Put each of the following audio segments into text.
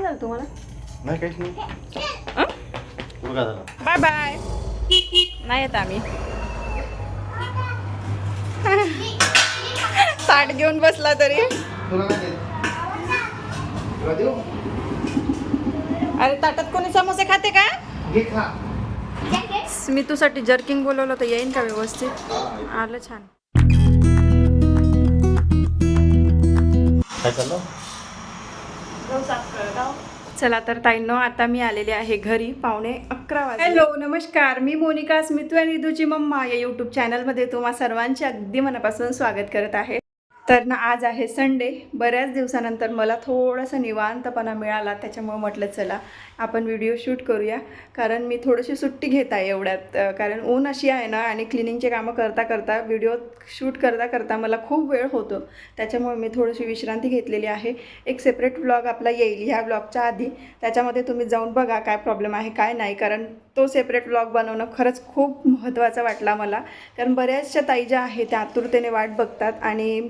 काय झालं तुम्हाला? नाही काहीच नाही. अं? तुला काय झालं. बाय बाय नाही येत आम्ही. ताट घेऊन बसला तरी. तुला नाही देत तुला देऊ? अरे ताटात कोणी समोसे खाते का? घे खा. स्मितूसाठी जर्किंग बोलवलं तर येईन का व्यवस्थित? आलं छान. काय चाललं? चला तर ताईंनो आता मी आलेले आहे घरी पावणे अकरा वाजता हॅलो नमस्कार. मी मोनिका स्मितू आणि रिदूची मम्मा या यूट्यूब चॅनलमध्ये तुम्हा सर्वांचे अगदी मनापासून स्वागत करत आहे. तर ना आज आहे संडे बऱ्याच दिवसानंतर मला थोडासा निवांतपणा मिळाला त्याच्यामुळे म्हटलं चला आपण व्हिडिओ शूट करूया. कारण मी थोडीशी सुट्टी घेत आहे एवढ्यात. कारण ऊन अशी आहे ना आणि क्लिनिंगचे कामं करता करता व्हिडिओ शूट करता करता मला खूप वेळ होतो. त्याच्यामुळे मी थोडीशी विश्रांती घेतलेली आहे. एक सेपरेट ब्लॉग आपला येईल ह्या ब्लॉगच्या आधी. त्याच्यामध्ये तुम्ही जाऊन बघा काय प्रॉब्लेम आहे काय नाही. कारण तो सेपरेट ब्लॉग बनवणं खरंच खूप महत्त्वाचा वाटला मला. कारण बऱ्याचशा ताई ज्या आहेत त्या आतुरतेने वाट बघतात आणि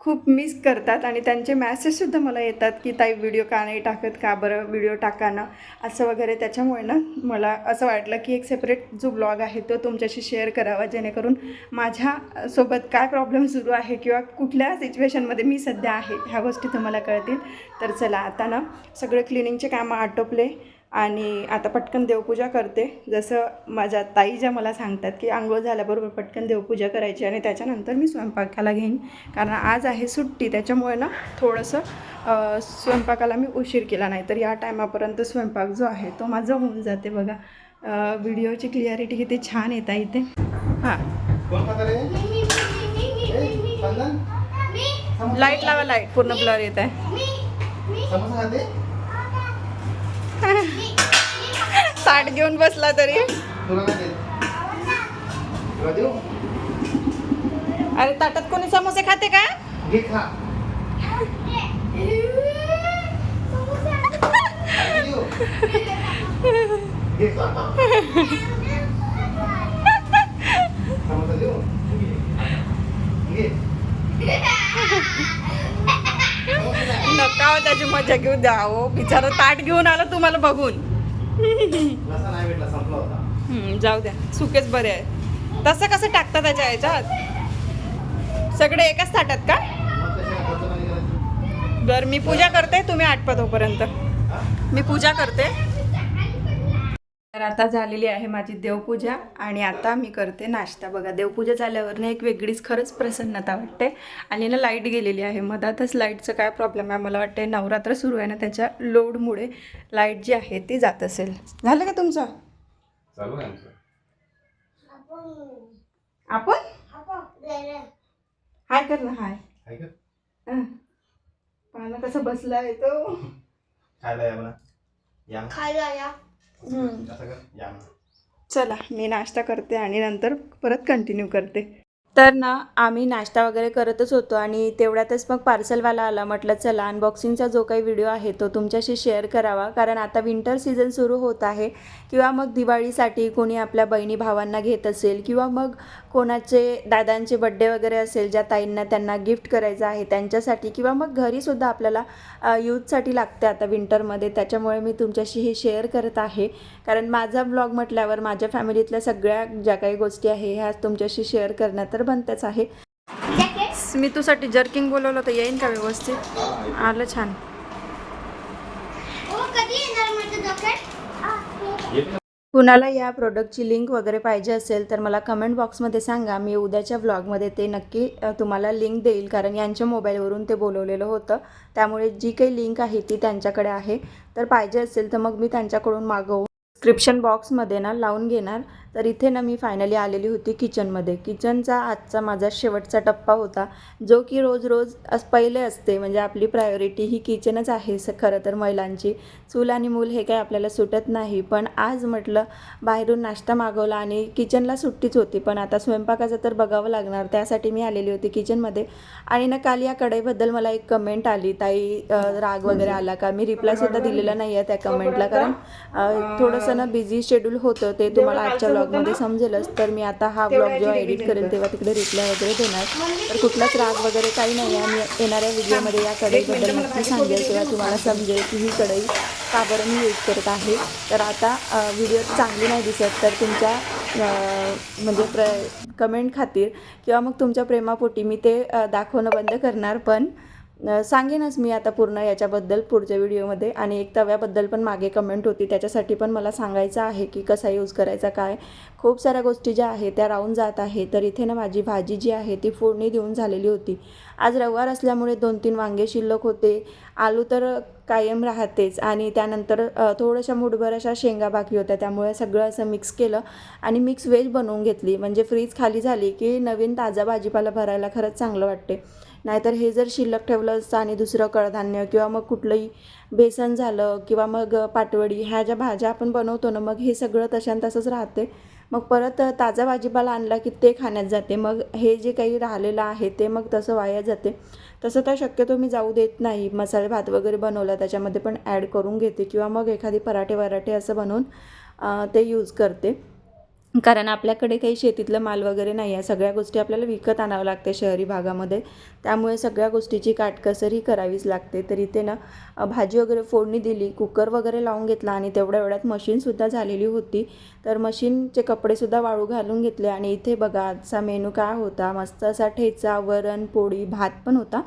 खूप मिस करतात आणि त्यांचे मॅसेजसुद्धा मला येतात की ताई व्हिडिओ का नाही टाकत? का बरं व्हिडिओ टाका ना? असं वगैरे. त्याच्यामुळे ना मला असं वाटलं की एक सेपरेट जो ब्लॉग आहे तो तुमच्याशी शेअर करावा जेणेकरून माझ्यासोबत काय प्रॉब्लेम सुरू आहे किंवा कुठल्या सिच्युएशनमध्ये मी सध्या आहे ह्या गोष्टी तुम्हाला कळतील. तर चला आता ना सगळे क्लिनिंगचे कामं आटोपले. आणि आता पटकन देवपूजा करते. जसं माझ्या ताई ज्या मला सांगतात की आंघोळ झाल्याबरोबर पटकन देवपूजा करायची आणि त्याच्यानंतर मी स्वयंपाकाला घेईन. कारण आज आहे सुट्टी त्याच्यामुळे ना थोडंसं स्वयंपाकाला मी उशीर केला नाही. तर या टायमापर्यंत स्वयंपाक जो आहे तो माझा होऊन जाते बघा. व्हिडिओची क्लिअरिटी किती छान येत आहे इथे हां. लाइट लावा लाइट. पूर्ण ब्लर येत आहे. ताट घेऊन बसला तरी. अरे ताटात कोणी समोसे खाते का घे खा देऊ. घे खा समोसा देऊ घे नका हो त्याची मजा घेऊ द्या हो बिचारा ताट घेऊन आला तुम्हाला बघून. जाऊ द्या. सुकेच बरे आहे तसं कसं टाकता त्याच्या ह्याच्यात सगळे एकाच ताटात का? बरं मी पूजा करते तुम्ही आटपा तोपर्यंत हा? मी पूजा करते. तर आता झालेली आहे माझी देवपूजा आणि आता मी करते नाश्ता. बघा देवपूजा झाल्यावर ना एक वेगळीच खरंच प्रसन्नता वाटते. आणि ना लाइट गेलेली आहे. मधातच लाईटचं काय प्रॉब्लेम आहे? मला वाटते नवरात्र सुरू आहे ना त्याच्या लोडमुळे लाइट जी आहे ती जात असेल. झालं का तुमचं? चालू आहे आमचं. आपण? हाय कर ना हाय. पाहणं कसं बसला आहे तो. खायला या म्हणा. या. चला मी नाश्ता करते आणि नंतर परत कंटिन्यू करते. तर ना आम्ही नाश्ता वगैरे करतच होतो आणि तेवढ्यातच मग पार्सलवाला आला म्हटलं चला अनबॉक्सिंगचा जो काही व्हिडिओ आहे तो तुमच्याशी शेअर करावा. कारण आता विंटर सीझन सुरू होत आहे. किंवा मग दिवाळीसाठी कोणी आपल्या बहिणी भावांना घेत असेल किंवा मग कोणाचे दादांचे बड्डे वगैरे असेल ज्या ताईंना त्यांना गिफ्ट करायचं आहे त्यांच्यासाठी किंवा मग घरीसुद्धा आपल्याला यूजसाठी लागते आता विंटरमध्ये त्याच्यामुळे मी तुमच्याशी हे शेअर करत आहे. कारण माझा ब्लॉग म्हटल्यावर माझ्या फॅमिलीतल्या सगळ्या ज्या काही गोष्टी आहे ह्या तुमच्याशी शेअर करण्यात तर बनतेच आहे. स्मितूसाठी जर्किंग बोलवलं तर येईन का व्यवस्थित? आलं छान. कुणाला या प्रोडक्टची लिंक वगैरे पाहिजे असेल तर मला कमेंट बॉक्समध्ये सांगा. मी उद्याच्या व्लॉगमध्ये ते नक्की तुम्हाला लिंक देईल. कारण यांच्या मोबाईलवरून ते बोलवलेलं होतं. त्यामुळे जी काही लिंक आहे ती त्यांच्याकडे आहे. तर पाहिजे असेल तर मग मी त्यांच्याकडून मागवू. डिस्क्रिप्शन बॉक्समध्ये ना लावून घेणार. तर इथे ना मी फायनली आलेली होती किचनमध्ये किचनचा आजचा माझा शेवटचा टप्पा होता. जो की रोज रोज अस पहिले असते. म्हणजे आपली प्रायोरिटी ही किचनच आहे स खरं तर महिलांची. चूल आणि मूल हे काही आपल्याला सुटत नाही. पण आज म्हटलं बाहेरून नाश्ता मागवला आणि किचनला सुट्टीच होती. पण आता स्वयंपाकाचं तर बघावं लागणार. त्यासाठी मी आलेली होती किचनमध्ये आणि ना काल या कढईबद्दल मला एक कमेंट आली. ताई राग वगैरे आला का? मी रिप्लायसुद्धा दिलेला नाही आहे त्या कमेंटला कारण थोडंसं थोडंसं ना बिझी शेड्यूल होतं ते तुम्हाला आजच्या व्लॉगमध्ये समजेलच. तर मी आता हा व्लॉग जेव्हा एडिट करेल तेव्हा. तिकडे रिप्लाय वगैरे देणार. तर कुठलाच राग वगैरे काही नाही आहे मी येणाऱ्या व्हिडिओमध्ये या कढईबद्दल नक्की सांगेल तेव्हा तुम्हाला समजेल की ही कढई का बरं मी यूज करत आहे. तर आता व्हिडिओ चांगली नाही दिसत तर तुमच्या म्हणजे प्र कमेंट खातीर किंवा मग तुमच्या प्रेमापोटी मी ते दाखवणं बंद करणार. पण सांगेनच मी आता पूर्ण याच्याबद्दल पुढच्या व्हिडिओमध्ये. आणि एक तव्याबद्दल पण मागे कमेंट होती. त्याच्यासाठी पण मला सांगायचं आहे की कसा यूज करायचा काय. खूप साऱ्या गोष्टी ज्या आहेत त्या राहून जात आहे. तर इथे ना माझी भाजी जी आहे ती फोडणी देऊन झालेली होती. आज रविवार असल्यामुळे दोन तीन वांगे शिल्लक होते. आलू तर कायम राहतेच. आणि त्यानंतर थोड्याशा मुठभर अशा शेंगा बाकी होत्या. त्यामुळे सगळं असं मिक्स केलं आणि मिक्स व्हेज बनवून घेतली. म्हणजे फ्रीज खाली झाली की नवीन ताजा भाजीपाला भरायला खरंच चांगलं वाटते. नाहीतर हे जर शिल्लक ठेवलं असतं आणि दुसरं कडधान्य किंवा मग कुठलंही बेसन झालं किंवा मग पाटवडी ह्या ज्या भाज्या आपण बनवतो ना मग हे सगळं तशान तसंच राहते. मग परत ताजा भाजीपाला आणला की ते खाण्यात जाते. मग हे जे काही राहिलेलं आहे ते मग तसं वाया जाते. तसं तर शक्यतो मी जाऊ देत नाही. मसाले भात वगैरे बनवला त्याच्यामध्ये पण ॲड करून घेते किंवा मग एखादी पराठे वराठे असं बनवून ते यूज करते. कारण आपल्याकडे काही शेतीतलं माल वगैरे नाही आहे. सगळ्या गोष्टी आपल्याला विकत आणावं लागते शहरी भागामध्ये. त्यामुळे सगळ्या गोष्टीची काटकसरही करावीच लागते. तर इथे ना भाजी वगैरे फोडणी दिली कुकर वगैरे लावून घेतला आणि तेवढ्या वेळात मशीनसुद्धा झालेली होती. तर मशीनचे कपडेसुद्धा वाळू घालून घेतले आणि इथे बघा आजचा मेनू काय होता? मस्त असा ठेचा वरण पोळी भात पण होता.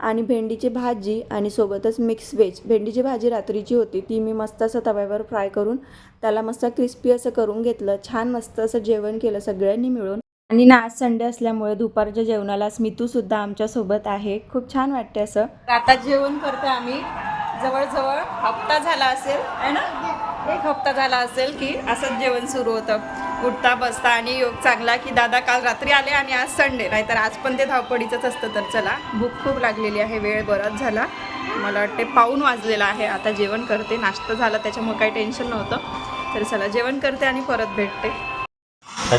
आणि भेंडीची भाजी आणि सोबतच मिक्स व्हेज भेंडीची भाजी रात्रीची होती ती मी मस्त असं तव्यावर फ्राय करून त्याला मस्त क्रिस्पी असं करून घेतलं. छान मस्त असं जेवण केलं सगळ्यांनी मिळून. आणि ना आज संडे असल्यामुळे दुपारच्या जेवणाला स्मितूसुद्धा आमच्यासोबत आहे. खूप छान वाटते असं. आता जेवण करतो आम्ही. जवळजवळ हप्ता झाला असेल आहे ना? एक हप्ता झाला असेल की असंच जेवण सुरू होतं. उठता बसता आणि योग चांगला की दादा काल रात्री आले आणि आज संडे. नाहीतर आज पण ते धावपडीचंच असतं तर चला. भूक खूप लागलेली आहे वेळ बराच झाला. मला वाटते पाऊन वाजलेला आहे. आता जेवण करते. नाश्ता झाला त्याच्यामुळे काही टेन्शन नव्हतं. तर चला जेवण करते आणि परत भेटते. काय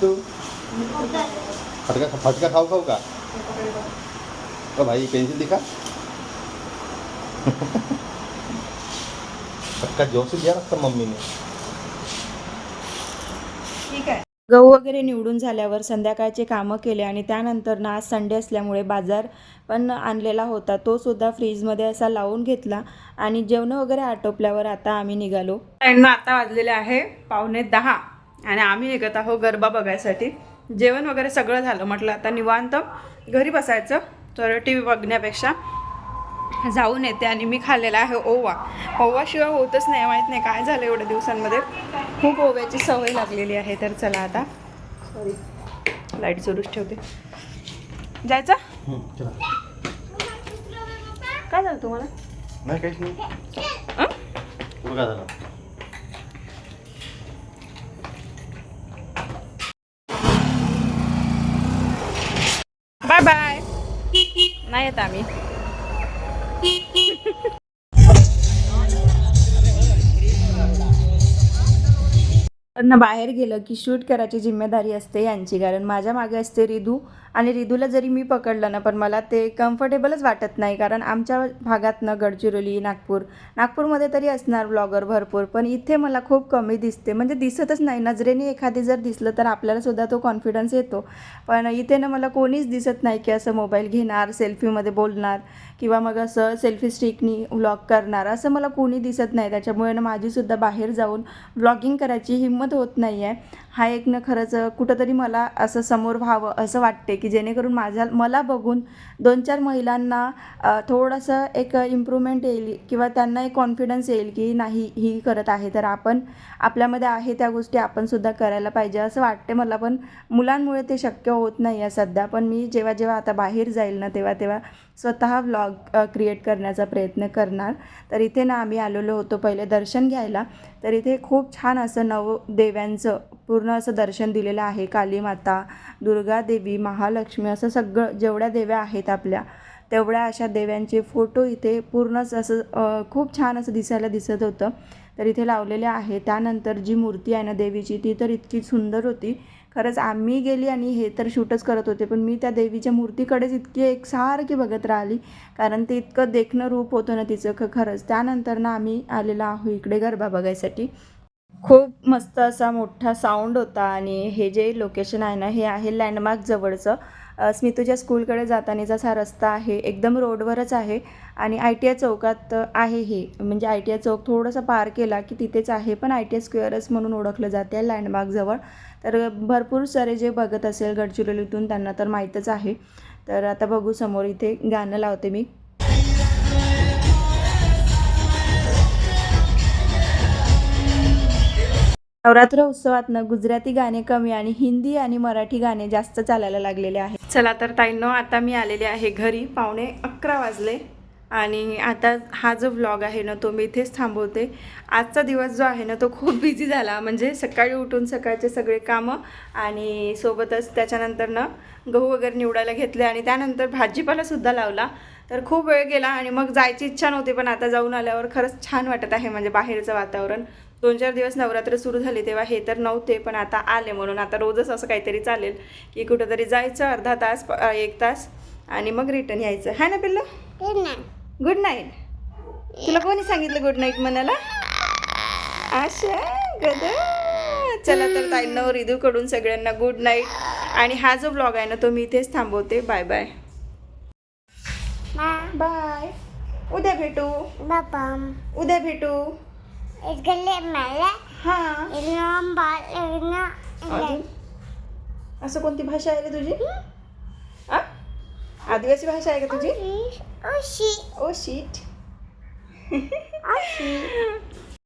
तू फटका खाऊ खाऊ का? ओ भाई पेंसिल दिखा। फटका जोर से दिया रखता मम्मी ने। ठीक आहे. गहू वगैरे निवडून झाल्यावर संध्याकाळचे कामं केले आणि त्यानंतर ना आज संडे असल्यामुळे बाजार पण आणलेला होता. तो सुद्धा फ्रीजमध्ये असा लावून घेतला आणि जेवण वगैरे आटोपल्यावर आता आम्ही निघालो. आता वाजलेले आहे पावणे दहा आणि आम्ही निघत आहोत गरबा बघायसाठी. जेवण वगैरे सगळं झालं म्हटलं आता निवांत. घरी बसायचं. तर टी व्ही बघण्यापेक्षा जाऊन येते आणि मी खाल्लेला आहे ओवा. ओवाशिवाय होतच नाही माहीत नाही काय झालं एवढ्या दिवसांमध्ये. खूप ओव्याची सवय लागलेली आहे तर चला आता. सॉरी लाइट सुरूच ठेवते. जायचं? चला. काय झालं तुम्हाला? नाही काहीच नाही अं? तुला काय झालं बाय बाय नाही आम्ही. बाहेर गेलं की शूट करायची जिम्मेदारी असते यांची. कारण माझ्या मागे असते रिधू आणि रिधूला जरी मी पकडलं ना पण मला ते कम्फर्टेबलच वाटत नाही कारण आमच्या भागातनं गडचिरोली नागपूर नागपूरमध्ये तरी असणार ब्लॉगर भरपूर पण इथे मला खूप कमी दिसते. म्हणजे दिसतच नाही. नजरेने एखादी जर दिसलं तर आपल्यालासुद्धा तो कॉन्फिडन्स येतो. पण इथे ना मला कोणीच दिसत नाही की असं मोबाईल घेणार सेल्फीमध्ये बोलणार किंवा मग असं सेल्फी स्टिकनी व्लॉग करणार. असं मला कोणी दिसत नाही. त्याच्यामुळे ना माझीसुद्धा बाहेर जाऊन व्लॉगिंग करायची हिंमत होत नाही आहे हा एक ना खरंच कुठंतरी मला असं समोर व्हावं असं वाटते की जेणेकरून माझ्या मला बघून दोन चार महिलांना थोडंसं एक इम्प्रूव्हमेंट येईल किंवा त्यांना एक कॉन्फिडन्स येईल की नाही ही करत आहे. तर आपण आपल्यामध्ये आहे त्या गोष्टी आपणसुद्धा करायला पाहिजे. असं वाटते मला पण. मुलांमुळे ते शक्य होत नाही आहे सध्या. पण मी जेव्हा जेव्हा आता बाहेर जाईल ना तेव्हा तेव्हा स्वतः व्लॉग क्रिएट करण्याचा प्रयत्न करणार. तर इथे ना आम्ही आलेलो होतो पहिले दर्शन घ्यायला. तर इथे खूप छान असं नवदेव्यांचं पूर्ण असं दर्शन दिलेलं आहे. काली माता दुर्गा देवी महालक्ष्मी असं सगळं जेवढ्या देव्या आहेत आपल्या तेवढ्या अशा देव्यांचे फोटो इथे पूर्णच असं खूप छान असं दिसायला दिसत होतं. तर इथे लावलेले आहे. त्यानंतर जी मूर्ती आहे ना देवीची ती तर इतकी सुंदर होती. खरंच आम्ही गेली आणि हे तर शूटच करत होते पण मी त्या देवीच्या मूर्तीकडेच इतकी एकसारखी बघत राहिली कारण ते इतकं देखणं रूप होतं ना तिचं ख खरंच. त्यानंतर ना आम्ही आलेलो आहो इकडे गरबा बघायसाठी. खूप मस्त असा मोठा साऊंड होता आणि हे जे लोकेशन आहे ना हे आहे लँडमार्क जवळचं. स्मितूच्या स्कूलकडे जातानाचा हा रस्ता आहे एकदम रोडवरच आहे आणि आय टी आय चौकात आहे हे. म्हणजे आय टी आय चौक थोडंसं पार केला की तिथेच आहे पण आय टी आय स्क्वेअरच म्हणून ओळखलं जाते लँडमार्कजवळ तर भरपूर सारे जे बघत असेल गडचिरोलीतून त्यांना तर माहीतच आहे. तर आता बघू समोर इथे गाणं लावते मी. नवरात्र उत्सवातनं गुजराती गाणे कमी आणि हिंदी आणि मराठी गाणे जास्त चालायला लागलेले आहे चला तर ताईंनो आता मी आलेले आहे घरी. पावणे अकरा वाजले आणि आता हा जो व्लॉग आहे ना तो मी इथेच थांबवते. आजचा दिवस जो आहे ना तो खूप बिझी झाला. म्हणजे सकाळी उठून सकाळचे सगळे कामं आणि सोबतच त्याच्यानंतर ना गहू वगैरे निवडायला घेतले आणि त्यानंतर भाजीपालासुद्धा लावला. तर खूप वेळ गेला आणि मग जायची इच्छा नव्हती पण आता जाऊन आल्यावर खरंच छान वाटत आहे. म्हणजे बाहेरचं वातावरण दोन चार दिवस नवरात्र सुरू झाली तेव्हा हे तर नव्हते पण आता आले म्हणून आता रोजच असं काहीतरी चालेल की कुठंतरी जायचं अर्धा तास एक तास आणि मग रिटर्न यायचं. हाय ना पिल्लू? गुड नाईट तुला कोणी सांगितलं गुड नाईट म्हणाला आशा गदा चला तर ताईंना रिदूकडून सगळ्यांना गुड नाईट आणि हा जो ब्लॉग आहे ना तो मी इथेच थांबवते. बाय बाय बाय उद्या भेटू. उद्या भेटू. इकडे मला हां. इकडे बाल अजून असं कोणती भाषा आहे रे तुझी? आ? आदिवासी भाषा आहे का तुझी? ओशी ओ शीट ओशी